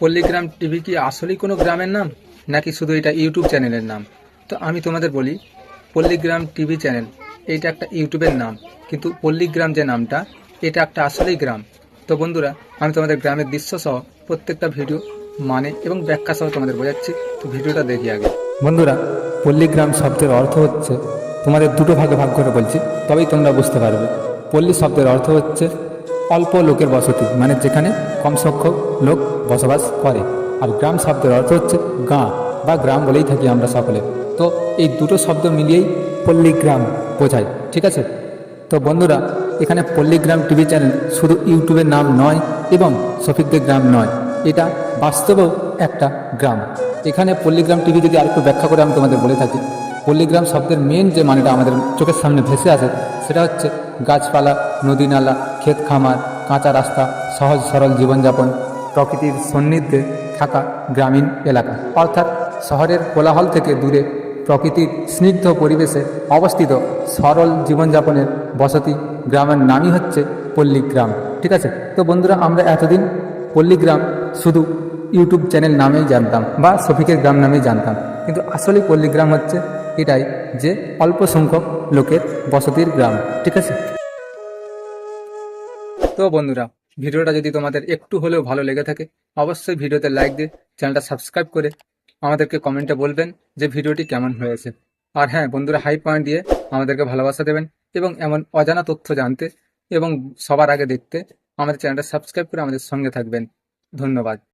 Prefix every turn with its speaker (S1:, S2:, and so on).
S1: পল্লীগ্রাম TV কি আসলেই কোনো গ্রামের নাম? নাকি শুধু এটা ইউটিউব চ্যানেলের নাম? তো আমি তোমাদের বলি, পল্লীগ্রাম টিভি চ্যানেল, এইটা একটা ইউটিউবের নাম। কিন্তু পল্লীগ্রাম যে নামটা, এটা একটা আসলেই গ্রাম। তো বন্ধুরা, আমি তোমাদের গ্রামের দৃশ্য সহ প্রত্যেকটা ভিডিও মানে এবং ব্যাখ্যা সহ তোমাদের বোঝাচ্ছি। তো ভিডিওটা দেখি আগে। বন্ধুরা, পল্লীগ্রাম শব্দের অর্থ হচ্ছে, তোমাদের দুটো ভাগে ভাগ করে বলছি, তবেই তোমরা বুঝতে পারবে। পল্লী শব্দের অর্থ হচ্ছে অল্প লোকের বসতি মানে যেখানে কম সংখ্যক লোক বসবাস করে। আর গ্রাম শব্দের অর্থ হচ্ছে গাঁ, বা গ্রাম বলেই থাকি আমরা সকলে। তো এই দুটো শব্দ মিলিয়েই পল্লীগ্রাম বোঝায়, ঠিক আছে? তো বন্ধুরা, এখানে পল্লীগ্রাম টিভি চ্যানেল শুধু ইউটিউবের নাম নয় এবং শফিকদের গ্রাম নয়, এটা বাস্তবেও একটা গ্রাম। এখানে পল্লীগ্রাম টিভি যদি আরেকটু ব্যাখ্যা করে আমি তোমাদের বলে থাকি পল্লীগ্রাম শব্দের মেন যে মানেটা আমাদের চোখের সামনে ভেসে আসে, সেটা হচ্ছে গাছপালা, নদী নালা, ক্ষেত খামার, কাঁচা রাস্তা, সহজ সরল জীবনযাপন, প্রকৃতির সান্নিধ্যে থাকা গ্রামীণ এলাকা। অর্থাৎ শহরের কোলাহল থেকে দূরে প্রকৃতির স্নিগ্ধ পরিবেশে অবস্থিত সরল জীবনযাপনের বসতি গ্রামের নামই হচ্ছে পল্লীগ্রাম। ঠিক আছে? তো বন্ধুরা, আমরা এতদিন পল্লীগ্রাম শুধু ইউটিউব চ্যানেল নামেই জানতাম বা শফিকের গ্রাম নামেই জানতাম। কিন্তু আসলে পল্লীগ্রাম হচ্ছে এটাই যে অল্প সংখ্যক লোকের বসতির গ্রাম, ঠিক আছে? তো বন্ধুরা, ভিডিওটা যদি তোমাদের একটু হলেও ভালো লেগে থাকে, অবশ্যই ভিডিওতে লাইক দিয়ে চ্যানেলটা সাবস্ক্রাইব করে আমাদেরকে কমেন্টে বলবেন যে ভিডিওটি কেমন হয়েছে। আর হ্যাঁ বন্ধুরা হাই পয়েন্ট দিয়ে আমাদেরকে ভালোবাসা দেবেন এবং এমন অজানা তথ্য জানতে এবং সবার আগে দেখতে আমাদের চ্যানেলটা সাবস্ক্রাইব করে আমাদের সঙ্গে থাকবেন। ধন্যবাদ।